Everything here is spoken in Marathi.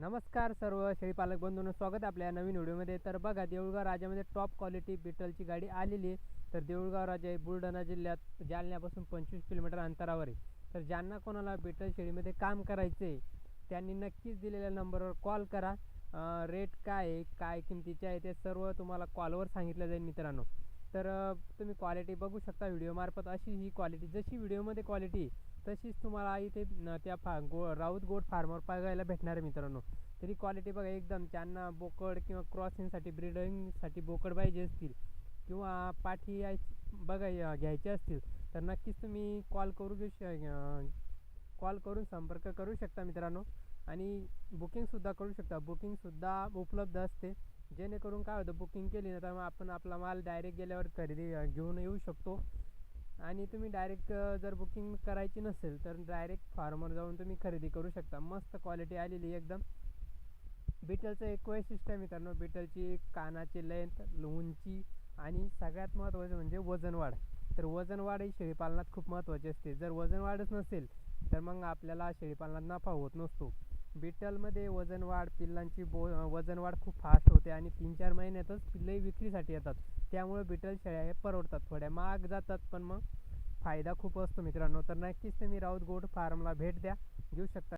नमस्कार सर्व शेळीपालक बंधूंनो स्वागत आपल्या नवीन व्हिडिओमध्ये. तर बघा देऊळगाव राजामध्ये टॉप क्वालिटी बिटलची गाडी आलेली आहे. तर देऊळगाव राजा हे बुलढाणा जिल्ह्यात जालन्यापासून पंचवीस किलोमीटर अंतरावर आहे. तर ज्यांना कोणाला बिटल शेळीमध्ये काम करायचं आहे त्यांनी नक्कीच दिलेल्या नंबरवर कॉल करा. रेट काय आहे काय किमतीचे आहे ते सर्व तुम्हाला कॉलवर सांगितलं जाईल मित्रांनो. तर तुम्ही क्वालिटी बघू शकता व्हिडिओमार्फत अशी ही क्वालिटी जशी व्हिडिओमध्ये क्वालिटी तशीच तुम्हाला इथे त्या फा गो राऊत गोड फार्मर बघायला भेटणार आहे मित्रांनो. तरी क्वालिटी बघा एकदम त्यांना बोकड किंवा क्रॉसिंगसाठी ब्रीडिंगसाठी बोकड पाहिजे असतील किंवा पाठी बघा घ्यायचे असतील तर नक्कीच तुम्ही कॉल करू घेऊ श कॉल करून संपर्क करू शकता मित्रांनो. आणि बुकिंगसुद्धा करू शकता. बुकिंगसुद्धा उपलब्ध असते. जेणेकरून काय होतं बुकिंग केली ना तर मग आपण आपला माल डायरेक्ट गेल्यावर खरेदी घेऊन येऊ शकतो. आणि तुम्ही डायरेक्ट जर बुकिंग करायची नसेल तर डायरेक्ट फार्मवर जाऊन तुम्ही खरेदी करू शकता. मस्त क्वालिटी आलेली एकदम. बिटलचं एक वैशिष्ट्य आहे मित्रांनो बिटलची कानाची लेंथ उंची आणि सगळ्यात महत्त्वाचं म्हणजे वजन वाढ. तर वजनवाढ ही शेळीपालनात खूप महत्त्वाची असते. जर वजन वाढच नसेल तर मग आपल्याला शेळीपालनात नफा होत नसतो. बिटलमध्ये वजन वाढ पिल्लांची बो वजन वाढ खूप फास्ट होते आणि तीन चार महिन्यातच पिल्लंही विक्रीसाठी येतात. त्यामुळे बिटल शेळ्या हे परवडतात थोड्या. महाग जातात पण मग फायदा खूप असतो मित्रांनो. तर नक्कीच तुम्ही राऊत गोड फार्मला भेट द्या. घेऊ शकता.